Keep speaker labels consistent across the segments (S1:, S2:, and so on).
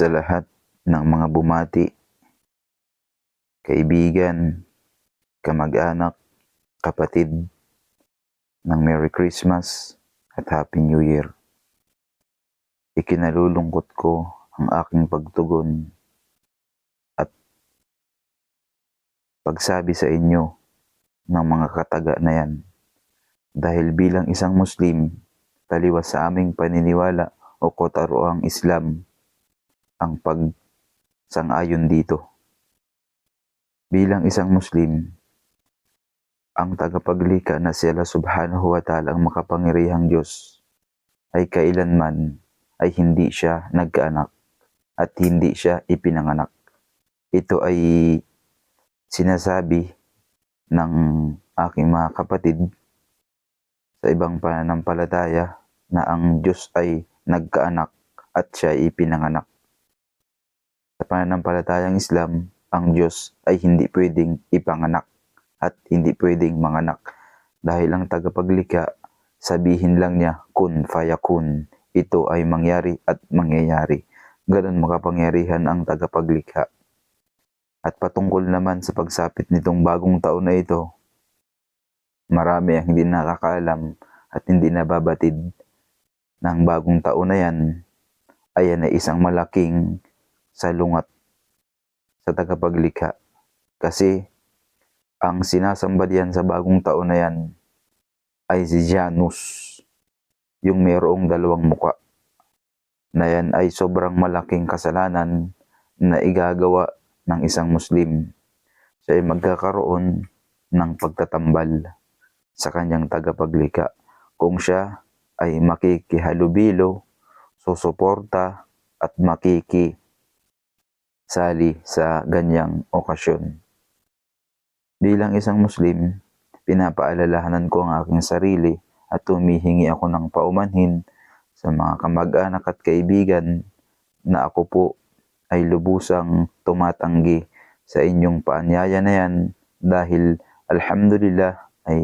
S1: sa lahat ng mga bumati, kaibigan, kamag-anak, kapatid ng Merry Christmas at Happy New Year. Ikinalulungkot ko ang aking pagtugon at pagsabi sa inyo ng mga kataga na yan. Dahil bilang isang Muslim, taliwas sa aming paniniwala o kotaroang Islam ang pagsang-ayon dito. Bilang isang Muslim, ang tagapaglika na si Allah subhanahu wa ta'ala ang makapangyarihang Diyos ay kailanman ay hindi siya nagkaanak at hindi siya ipinanganak. Ito ay sinasabi ng aking mga kapatid sa ibang pananampalataya na ang Diyos ay nagkaanak at siya ay ipinanganak. Sa pananampalatayang Islam, ang Diyos ay hindi pwedeng ipanganak at hindi pwedeng manganak. Dahil ang tagapaglikha sabihin lang niya kun fayakun. Ito ay mangyari at mangyayari. Ganon makapangyarihan ang tagapaglikha. At patungkol naman sa pagsapit nitong bagong taon na ito marami ang hindi nakakaalam at hindi nababatid ng bagong taon na yan ayan ay isang malaking salungat sa tagapaglikha kasi ang sinasamba diyan sa bagong taon na yan ay si Janus, yung mayroong dalawang muka. Na yan ay sobrang malaking kasalanan na igagawa ng isang Muslim. Siya ay magkakaroon ng pagtatambal sa kanyang tagapaglikha kung siya ay makikihalubilo, susuporta at makiki sali sa ganyang okasyon. Bilang isang Muslim, pinapaalalahanan ko ang aking sarili at humihingi ako ng paumanhin sa mga kamag-anak at kaibigan na ako po ay lubusang tumatanggi sa inyong paanyaya na yan dahil alhamdulillah ay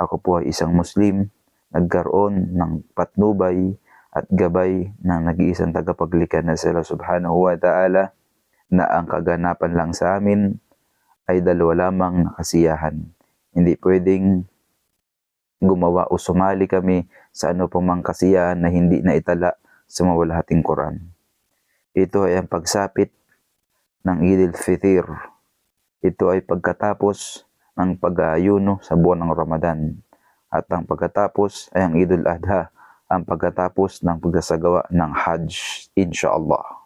S1: ako po ay isang Muslim nagkaroon ng patnubay at gabay ng nag-iisang tagapaglikha na sila subhanahu wa ta'ala na ang kaganapan lang sa amin ay dalawa lamang na kasiyahan. Hindi pwedeng gumawa o sumali kami sa ano pang mang kasiyahan na hindi na itala sa mawalahating Quran. Ito ay ang pagsapit ng Eid al-Fitr. Ito ay pagkatapos ng pag-aayuno sa buwan ng Ramadan. At ang pagkatapos ay ang Eid al-Adha, ang pagkatapos ng pagsasagawa ng Hajj, inshallah.